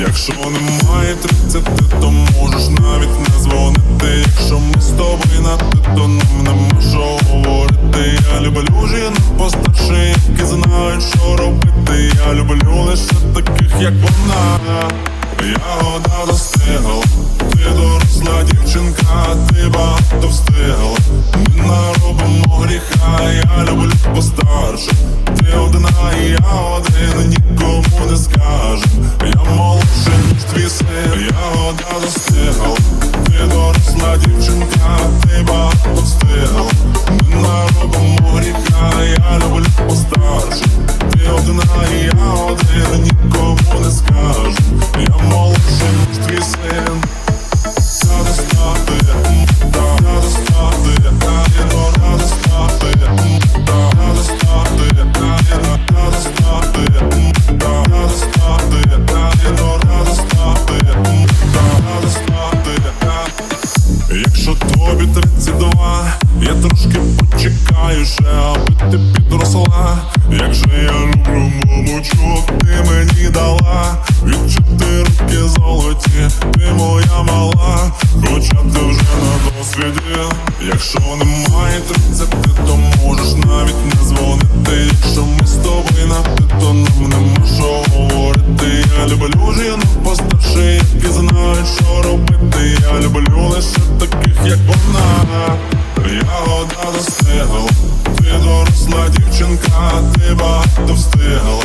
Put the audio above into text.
Якщо немає 30, то можеш навіть не дзвонити. Якщо ми з тобою на ти, то нам нема що говорити. Я люблю жінок постарше, які знають, що робити. Я люблю лише таких, як вона. Ягода достигла, ти доросла дівчинка, ти багато встигла. Ми наробимо гріха, я люблю постарше. Син, ягода достигла. Ти доросла дівчинка, ти багато встигла. Ми наробимо ріка, я люблю постарше. Тобі 32, я трошки почекаю ще, аби ти підросла. Як же я люблю мамочок, ти мені дала Відчути руки золоті, ти моя мала, хоча ти вже на досвіді. Якщо немає 30, то можеш навіть не дзвонити. Якщо ми з тобою на ти, то нам нема що говорити. Я люблю які знають, що робити. Я люблю лише таких, як вона. Я Ягода достигла, ти доросла дівчинка, ти багато встигла.